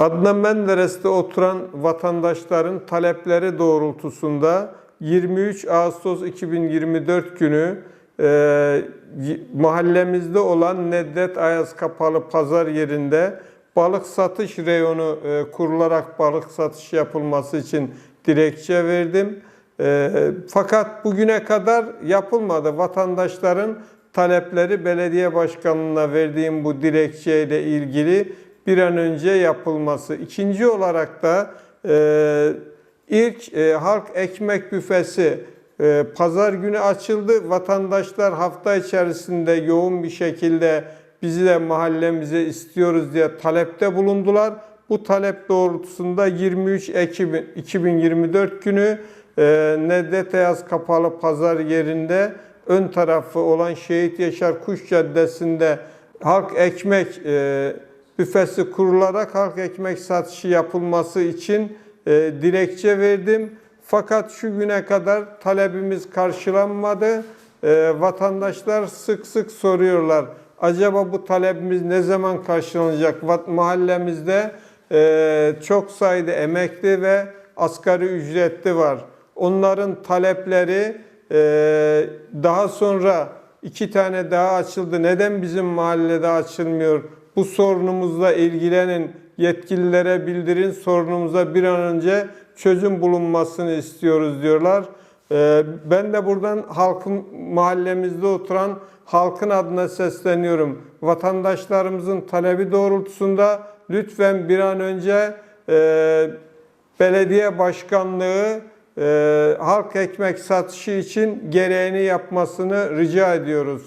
Adnan Menderes'te oturan vatandaşların talepleri doğrultusunda 23 Ağustos 2024 günü e, mahallemizde olan Nedret Ayaz Kapalı Pazar yerinde balık satış reyonu e, kurularak balık satış yapılması için dilekçe verdim. E, fakat bugüne kadar yapılmadı. Vatandaşların talepleri belediye başkanlığına verdiğim bu dilekçeyle ilgili bir an önce yapılması. İkinci olarak da e, ilk e, halk ekmek büfesi e, pazar günü açıldı. Vatandaşlar hafta içerisinde yoğun bir şekilde bizi de mahallemize istiyoruz diye talepte bulundular. Bu talep doğrultusunda 23 Ekim 2024 günü e, Nedret Ayaz Kapalı Pazar yerinde ön tarafı olan Şehit Yaşar Kuş Caddesi'nde halk ekmek e, büfesi kurularak halk ekmek satışı yapılması için e, dilekçe verdim. Fakat şu güne kadar talebimiz karşılanmadı. E, vatandaşlar sık sık soruyorlar. Acaba bu talebimiz ne zaman karşılanacak? Mahallemizde e, çok sayıda emekli ve asgari ücretli var. Onların talepleri e, daha sonra iki tane daha açıldı. Neden bizim mahallede açılmıyor? Bu sorunumuzla ilgilenin, yetkililere bildirin, sorunumuza bir an önce çözüm bulunmasını istiyoruz diyorlar. Ee, Ben de buradan halkın mahallemizde oturan halkın adına sesleniyorum. Vatandaşlarımızın talebi doğrultusunda lütfen bir an önce e, belediye başkanlığı e, halk ekmek satışı için gereğini yapmasını rica ediyoruz.